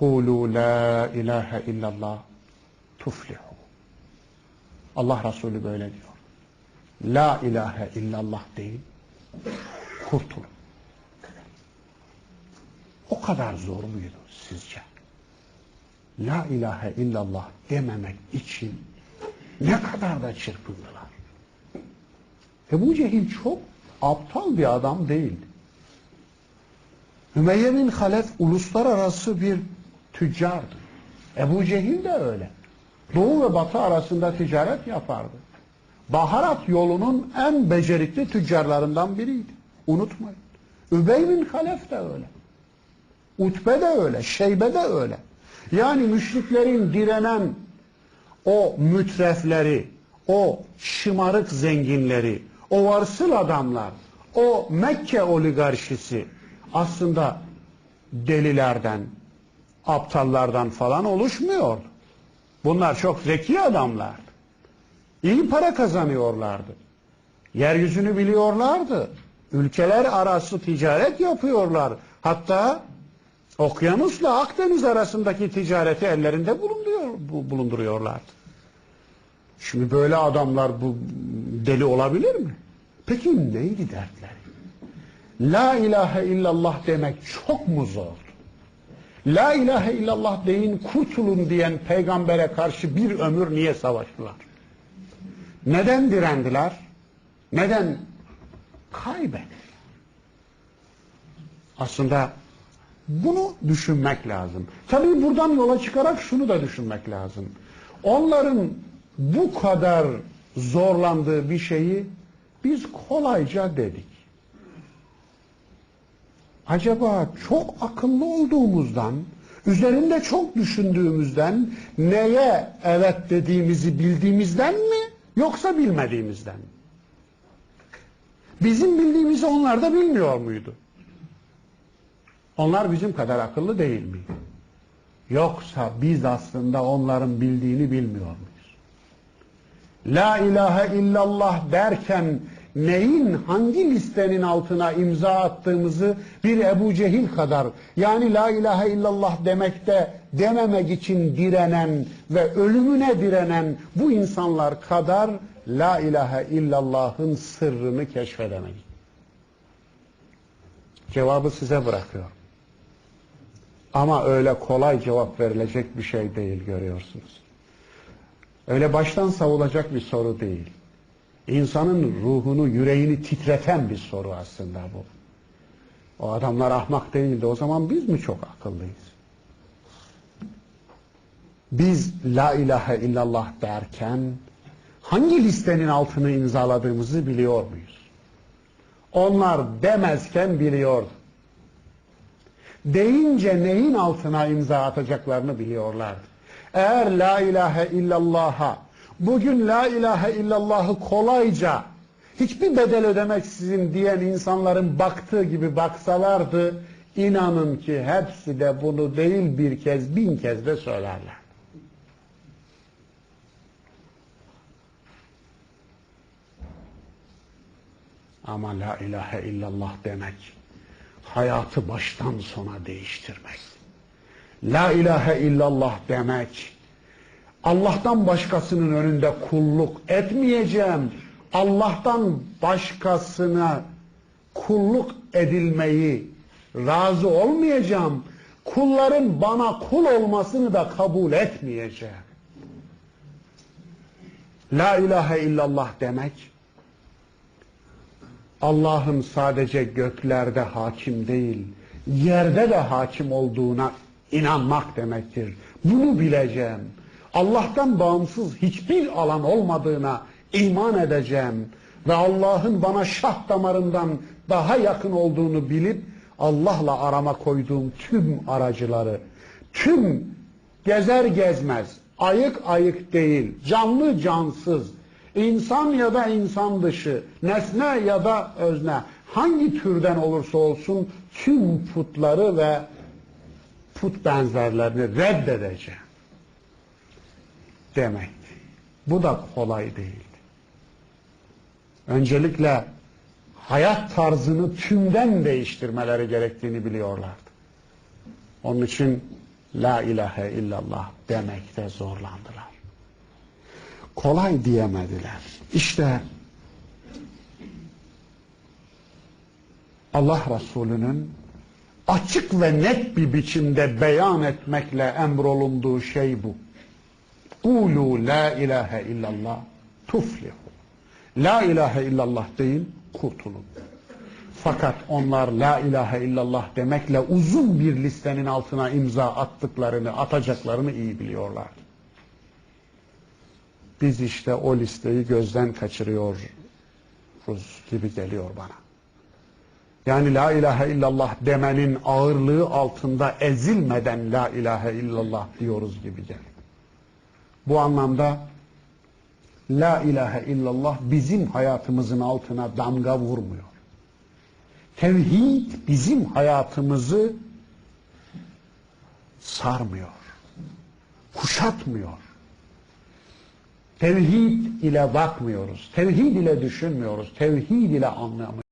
Kulu la ilahe illallah tuflihu. Allah Resulü böyle diyor. La ilahe illallah deyin. Kurtulun. O kadar zor muydu sizce? La ilahe illallah dememek için ne kadar da çırpındılar. Ebu Cehil çok aptal bir adam değildi. Ümeyye bin Halef uluslararası bir tüccardı. Ebu Cehil de öyle. Doğu ve Batı arasında ticaret yapardı. Baharat yolunun en becerikli tüccarlarından biriydi. Unutmayın. Übey bin Halef de öyle. Utbe de öyle. Şeybe de öyle. Yani müşriklerin direnen o mütrefleri, o şımarık zenginleri, o varsıl adamlar, o Mekke oligarşisi aslında delilerden, aptallardan falan oluşmuyordu. Bunlar çok zeki adamlardı. İyi para kazanıyorlardı. Yeryüzünü biliyorlardı. Ülkeler arası ticaret yapıyorlar. Hatta okyanusla Akdeniz arasındaki ticareti ellerinde bulunduruyor, bulunduruyorlardı. Şimdi böyle adamlar bu deli olabilir mi? Peki neydi dertleri? La ilahe illallah demek çok mu zordu? La ilahe illallah deyin kurtulun diyen peygambere karşı bir ömür niye savaştılar? Neden direndiler? Neden kaybettiler? Aslında bunu düşünmek lazım. Tabii buradan yola çıkarak şunu da düşünmek lazım. Onların bu kadar zorlandığı bir şeyi biz kolayca dedik. Acaba çok akıllı olduğumuzdan, üzerinde çok düşündüğümüzden, neye evet dediğimizi bildiğimizden mi, yoksa bilmediğimizden mi? Bizim bildiğimizi onlar da bilmiyor muydu? Onlar bizim kadar akıllı değil mi? Yoksa biz aslında onların bildiğini bilmiyor muyuz? La ilahe illallah derken neyin hangi listenin altına imza attığımızı bir Ebu Cehil kadar yani la ilahe illallah demekte dememek için direnen ve ölümüne direnen bu insanlar kadar la ilahe illallah'ın sırrını keşfedemedik. Cevabı size bırakıyorum. Ama öyle kolay cevap verilecek bir şey değil görüyorsunuz. Öyle baştan savulacak bir soru değil. İnsanın ruhunu, yüreğini titreten bir soru aslında bu. O adamlar ahmak değildi. O zaman biz mi çok akıllıyız? Biz la ilahe illallah derken hangi listenin altını imzaladığımızı biliyor muyuz? Onlar demezken biliyordu. Deyince neyin altına imza atacaklarını biliyorlardı. Eğer la ilahe illallah'a bugün la ilahe illallah'ı kolayca hiçbir bedel ödemeksizin diyen insanların baktığı gibi baksalardı inanın ki hepsi de bunu değil bir kez bin kez de söylerler. Ama la ilahe illallah demek hayatı baştan sona değiştirmek. La ilahe illallah demek Allah'tan başkasının önünde kulluk etmeyeceğim. Allah'tan başkasına kulluk edilmeyi razı olmayacağım. Kulların bana kul olmasını da kabul etmeyeceğim. La ilahe illallah demek Allah'ın sadece göklerde hakim değil, yerde de hakim olduğuna inanmak demektir. Bunu bileceğim. Allah'tan bağımsız hiçbir alan olmadığına iman edeceğim ve Allah'ın bana şah damarından daha yakın olduğunu bilip Allah'la arama koyduğum tüm aracıları, tüm gezer gezmez, ayık ayık değil, canlı cansız, insan ya da insan dışı, nesne ya da özne, hangi türden olursa olsun tüm putları ve put benzerlerini reddedeceğim demek. Bu da kolay değil. Öncelikle hayat tarzını tümden değiştirmeleri gerektiğini biliyorlardı. Onun için La ilahe illallah demekte zorlandılar. Kolay diyemediler. İşte Allah Resulü'nün açık ve net bir biçimde beyan etmekle emrolunduğu şey bu. Ulu la ilahe illallah tuflihu. La ilahe illallah deyin kurtulun. Fakat onlar la ilahe illallah demekle uzun bir listenin altına imza attıklarını, atacaklarını iyi biliyorlar. Biz işte o listeyi gözden kaçırıyoruz gibi geliyor bana. Yani la ilahe illallah demenin ağırlığı altında ezilmeden la ilahe illallah diyoruz gibi geliyor. Bu anlamda la ilahe illallah bizim hayatımızın altına damga vurmuyor. Tevhid bizim hayatımızı sarmıyor. Kuşatmıyor. Tevhid ile bakmıyoruz. Tevhid ile düşünmüyoruz. Tevhid ile anlamıyoruz.